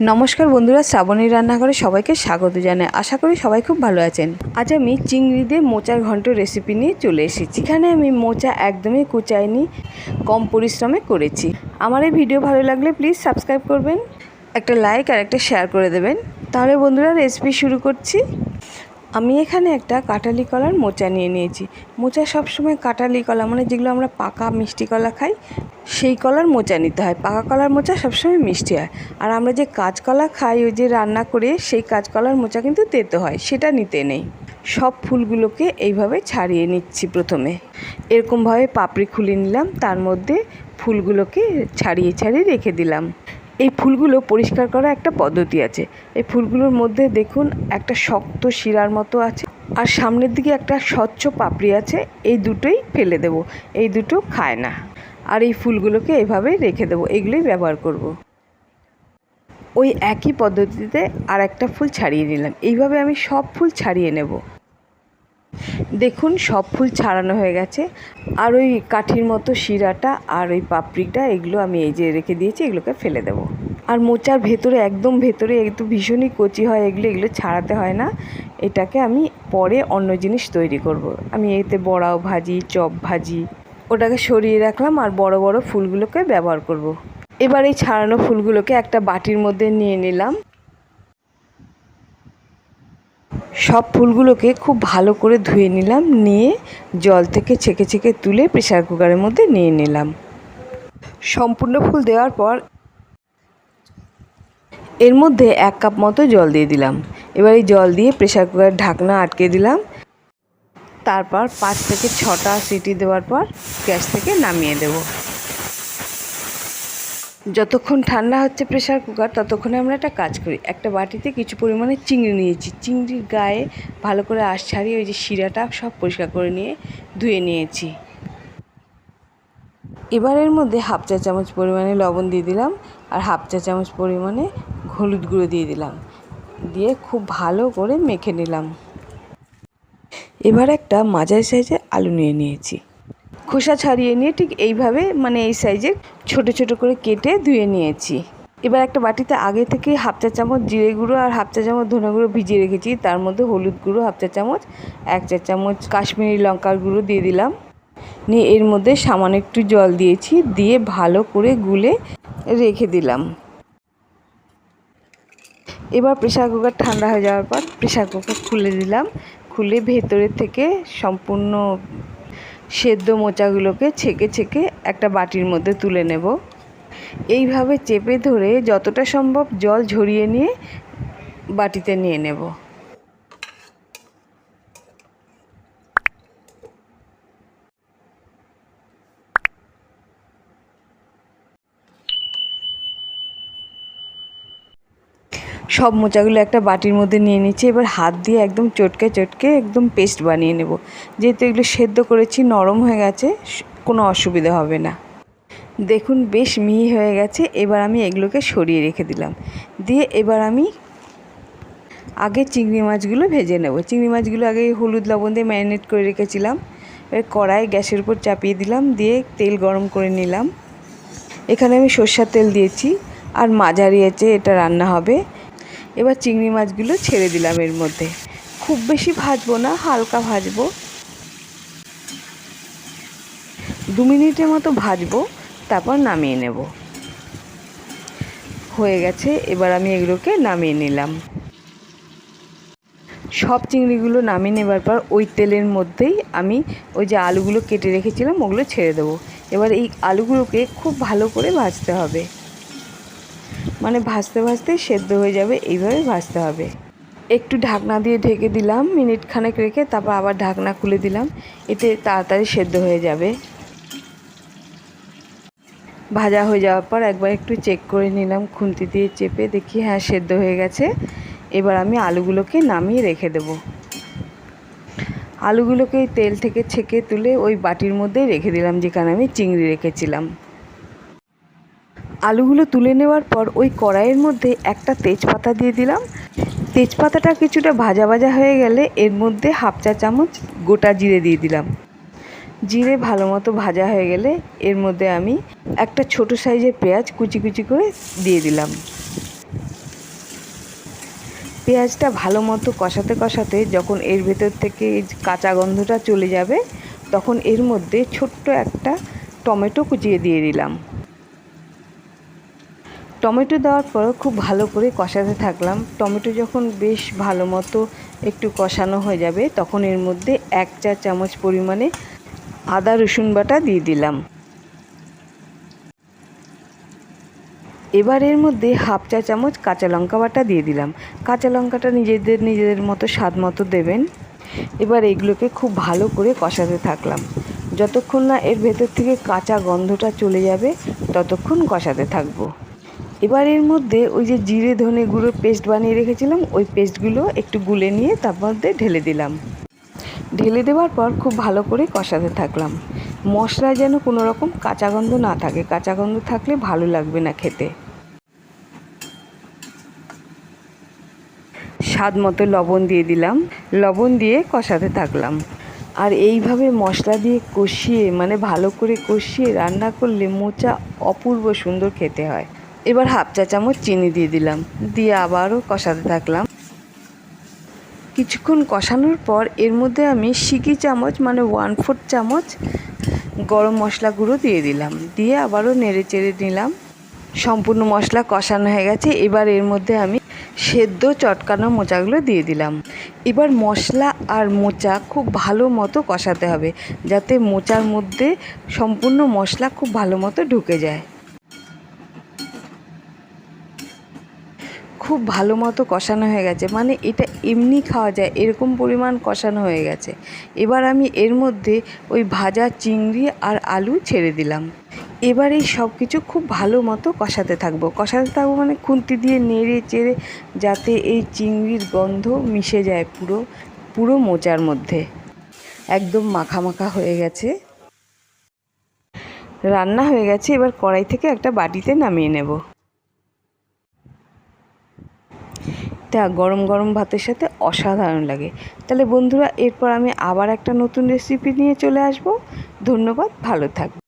নমস্কার বন্ধুরা শ্রাবণী রান্নাঘরে সবাইকে স্বাগত জানাই। আশা করি সবাই খুব ভালো আছেন। আজ আমি চিংড়ি দিয়ে মোচার ঘন্ট রেসিপি নিয়ে চলে এসেছি। এখানে আমি মোচা একদমই কুচাইনি, কম পরিশ্রমে করেছি। আমার এই ভিডিও ভালো লাগলে প্লিজ সাবস্ক্রাইব করবেন, একটা লাইক আর একটা শেয়ার করে দেবেন। তাহলে বন্ধুরা রেসিপি শুরু করছি। আমি এখানে একটা কাটালি কলার মোচা নিয়ে নিয়েছি। মোচা সবসময় কাটালি কলা মানে যেগুলো আমরা পাকা মিষ্টি কলা খাই, সেই কলার মোচা নিতে হয়। পাকা কলার মোচা সবসময় মিষ্টি হয়। আর আমরা যে কাঁচকলা খাই, ওই যে রান্না করে সেই কাঁচকলার মোচা কিন্তু তেতো হয়, সেটা নিতে নেই। সব ফুলগুলোকে এইভাবে ছাড়িয়ে নিচ্ছি প্রথমে। এরকমভাবে পাপড়ি খুলে নিলাম, তার মধ্যে ফুলগুলোকে ছাড়িয়ে ছাড়িয়ে রেখে দিলাম। এই ফুলগুলো পরিষ্কার করা একটা পদ্ধতি আছে। এই ফুলগুলোর মধ্যে দেখুন একটা শক্ত শিরার মতো আছে আর সামনের দিকে একটা স্বচ্ছ পাপড়ি আছে, এই দুটোই ফেলে দেব, এই দুটো খায় না। আর এই ফুলগুলোকে এভাবে রেখে দেবো, এগুলোই ব্যবহার করব। ওই একই পদ্ধতিতে আর একটা ফুল ছাড়িয়ে নিলাম, এইভাবে আমি সব ফুল ছাড়িয়ে নেব। দেখুন, সব ফুল ছাড়ানো হয়ে গেছে আর ওই কাঠির মতো শিরাটা আর ওই পাপড়িটা, এগুলো আমি এই যে রেখে দিয়েছি, এগুলোকে ফেলে দেবো আর মোচার ভেতরে, একদম ভেতরে একটু ভীষণই কচি হয়, এগুলো এগুলো ছাড়াতে হয় না এটাকে আমি পরে অন্য জিনিস তৈরি করব। আমি এতে বড়াও ভাজি, চপ ভাজি, ওটাকে সরিয়ে রাখলাম আর বড় বড় ফুলগুলোকে ব্যবহার করব। এবার এই ছাড়ানো ফুলগুলোকে একটা বাটির মধ্যে নিয়ে নিলাম সব ফুলগুলোকে খুব ভালো করে ধুয়ে নিলাম, নিয়ে জল থেকে ছেঁকে ছেঁকে তুলে প্রেশার কুকারের মধ্যে নিয়ে নিলাম। সম্পূর্ণ ফুল দেওয়ার পর এর মধ্যে এক কাপ মতো জল দিয়ে দিলাম। এবার এই জল দিয়ে প্রেশার কুকারের ঢাকনা আটকে দিলাম। তারপর পাঁচ থেকে ছটা সিটি দেওয়ার পর গ্যাস থেকে নামিয়ে দেব। যতক্ষণ ঠান্ডা হচ্ছে প্রেশার কুকার ততক্ষণে আমরা একটা কাজ করি। একটা বাটিতে কিছু পরিমাণে চিংড়ি নিয়েছি। চিংড়ির গায়ে ভালো করে আশ ছাড়িয়ে ওই যে শিরাটা সব পরিষ্কার করে নিয়ে ধুয়ে নিয়েছি। এবার এর মধ্যে হাফ চা চামচ পরিমাণে লবণ দিয়ে দিলাম আর হাফ চা চামচ পরিমাণে হলুদ গুঁড়ো দিয়ে দিলাম। দিয়ে খুব ভালো করে মেখে নিলাম। এবার একটা মাঝারি সাইজের আলু নিয়ে নিয়েছি। খোসা ছাড়িয়ে নিয়ে ঠিক এইভাবে মানে এই সাইজের ছোট ছোট করে কেটে ধুয়ে নিয়েছি। এবার একটা বাটিতে আগে থেকে হাফ চা চামচ জিরে গুঁড়ো আর হাফ চা চামচ ধনে গুঁড়ো ভিজিয়ে রেখেছি। তার মধ্যে হলুদ গুঁড়ো, হাফ চা চামচ, এক চা চামচ কাশ্মীরি লঙ্কার গুঁড়ো দিয়ে দিলাম। নিয়ে এর মধ্যে সামান্য একটু জল দিয়েছি, দিয়ে ভালো করে গুলে রেখে দিলাম। এবার প্রেশার কুকার ঠান্ডা হয়ে যাওয়ার পর প্রেশার কুকার খুলে দিলাম। খুলে ভেতরের থেকে সম্পূর্ণ সেদ্ধ মোচাগুলোকে ছেঁকে ছেঁকে একটা বাটির মধ্যে তুলে নেব। এইভাবে চেপে ধরে যতটা সম্ভব জল ঝরিয়ে নিয়ে বাটিতে নিয়ে নেব। সব মোচাগুলো একটা বাটির মধ্যে নিয়ে নিচ্ছি। এবার হাত দিয়ে একদম চটকে চটকে একদম পেস্ট বানিয়ে নেব। যেহেতু এগুলো সেদ্ধ করেছি, নরম হয়ে গেছে কোনো অসুবিধা হবে না। দেখুন বেশ মিহি হয়ে গেছে, এবার আমি এগুলোকে সরিয়ে রেখে দিলাম। দিয়ে এবার আমি আগে চিংড়ি মাছগুলো ভেজে নেব। চিংড়ি মাছগুলো আগে হলুদ লবণ দিয়ে ম্যারিনেট করে রেখেছিলাম। এবার কড়াই গ্যাসের উপর চাপিয়ে দিলাম, দিয়ে তেল গরম করে নিলাম। এখানে আমি সর্ষার তেল দিয়েছি, আর মাঝারি আছে, এটা রান্না হবে। এবার চিংড়ি মাছগুলো ছেড়ে দিলাম এর মধ্যে। খুব বেশি ভাজবো না, হালকা ভাজবো। দু মিনিটের মতো ভাজবো, তারপর নামিয়ে নেব। হয়ে গেছে, এবার আমি এগুলোকে নামিয়ে নিলাম। সব চিংড়িগুলো নামিয়ে নেবার পর ওই তেলের মধ্যেই আমি ওই যে আলুগুলো কেটে রেখেছিলাম, ওগুলো ছেড়ে দেবো। এবার এই আলুগুলোকে খুব ভালো করে ভাজতে হবে। মানে ভাজতে ভাজতে সেদ্ধ হয়ে যাবে, এইভাবে ভাজতে হবে। একটু ঢাকনা দিয়ে ঢেকে দিলাম মিনিট খানেক রেখে তারপর আবার ঢাকনা খুলে দিলাম, এতে তাড়াতাড়ি সেদ্ধ হয়ে যাবে। ভাজা হয়ে যাওয়ার পর একবার একটু চেক করে নিলাম, খুন্তি দিয়ে চেপে দেখি হ্যাঁ সেদ্ধ হয়ে গেছে। এবার আমি আলুগুলোকে নামিয়ে রেখে দেব। আলুগুলোকে তেল থেকে ছেঁকে তুলে ওই বাটির মধ্যেই রেখে দিলাম, যেখানে আমি চিংড়ি রেখেছিলাম। আলুগুলো তুলে নেওয়ার পর ওই কড়াইয়ের মধ্যে একটা তেজপাতা দিয়ে দিলাম। তেজপাতাটা কিছুটা ভাজা ভাজা হয়ে গেলে এর মধ্যে হাফ চা চামচ গোটা জিরে দিয়ে দিলাম। জিরে ভালো মতো ভাজা হয়ে গেলে এর মধ্যে আমি একটা ছোট সাইজের পেঁয়াজ কুচি কুচি করে দিয়ে দিলাম। পেঁয়াজটা ভালো মতো কষাতে কষাতে যখন এর ভেতর থেকে কাঁচা গন্ধটা চলে যাবে, তখন এর মধ্যে ছোট্ট একটা টমেটো কুচিয়ে দিয়ে দিলাম। টমেটো দেওয়ার পর খুব ভালো করে কষাতে থাকলাম। টমেটো যখন বেশ ভালো মতো একটু কষানো হয়ে যাবে, তখন এর মধ্যে এক চা চামচ পরিমাণে আদা রসুন বাটা দিয়ে দিলাম। এবার এর মধ্যে হাফ চা চামচ কাঁচা লঙ্কা বাটা দিয়ে দিলাম। কাঁচা লঙ্কাটা নিজেদের নিজেদের মতো স্বাদ মতো দেবেন। এবার এগুলোকে খুব ভালো করে কষাতে থাকলাম। যতক্ষণ না এর ভেতর থেকে কাঁচা গন্ধটা চলে যাবে, ততক্ষণ কষাতে থাকব। এবার এর মধ্যে ওই যে জিরে ধনে গুঁড়ো পেস্ট বানিয়ে রেখেছিলাম, ওই পেস্টগুলো একটু গুলে নিয়ে তার মধ্যে ঢেলে দিলাম। ঢেলে দেওয়ার পর খুব ভালো করে কষাতে থাকলাম। মশলায় যেন কোনো রকম কাঁচা গন্ধ না থাকে, কাঁচা গন্ধ থাকলে ভালো লাগবে না খেতে। স্বাদ মতো লবণ দিয়ে দিলাম, লবণ দিয়ে কষাতে থাকলাম। আর এইভাবে মশলা দিয়ে কষিয়ে মানে ভালো করে কষিয়ে রান্না করলে মোচা অপূর্ব সুন্দর খেতে হয়। এবার হাফ চা চামচ চিনি দিয়ে দিলাম। দিয়ে আবারও কষাতে থাকলাম। কিছুক্ষণ কষানোর পর এর মধ্যে আমি সিকি চামচ মানে ওয়ান ফোর্থ চামচ গরম মশলা গুঁড়ো দিয়ে দিলাম। দিয়ে আবারও নেড়ে চেড়ে নিলাম। সম্পূর্ণ মশলা কষানো হয়ে গেছে। এবার এর মধ্যে আমি সেদ্ধ চটকানো মোচাগুলো দিয়ে দিলাম। এবার মশলা আর মোচা খুব ভালো মতো কষাতে হবে, যাতে মোচার মধ্যে সম্পূর্ণ মশলা খুব ভালো মতো ঢুকে যায়। খুব ভালো মতো কষানো হয়ে গেছে। মানে এটা এমনি খাওয়া যায়, এরকম পরিমাণ কষানো হয়ে গেছে। এবার আমি এর মধ্যে ওই ভাজা চিংড়ি আর আলু ছেড়ে দিলাম। এবার এই সব কিছু খুব ভালো মতো কষাতে থাকব। কষাতে থাকব মানে খুন্তি দিয়ে নেড়ে চেড়ে যাতে এই চিংড়ির গন্ধ মিশে যায় পুরো পুরো মোচার মধ্যে। একদম মাখা মাখা হয়ে গেছে। রান্না হয়ে গেছে। এবার কড়াই থেকে একটা বাটিতে নামিয়ে নেব। তা গরম গরম ভাতের সাথে অসাধারণ লাগে। তাহলে বন্ধুরা, এরপর আমি আবার একটা নতুন রেসিপি নিয়ে চলে আসব। ধন্যবাদ, ভালো থাকবে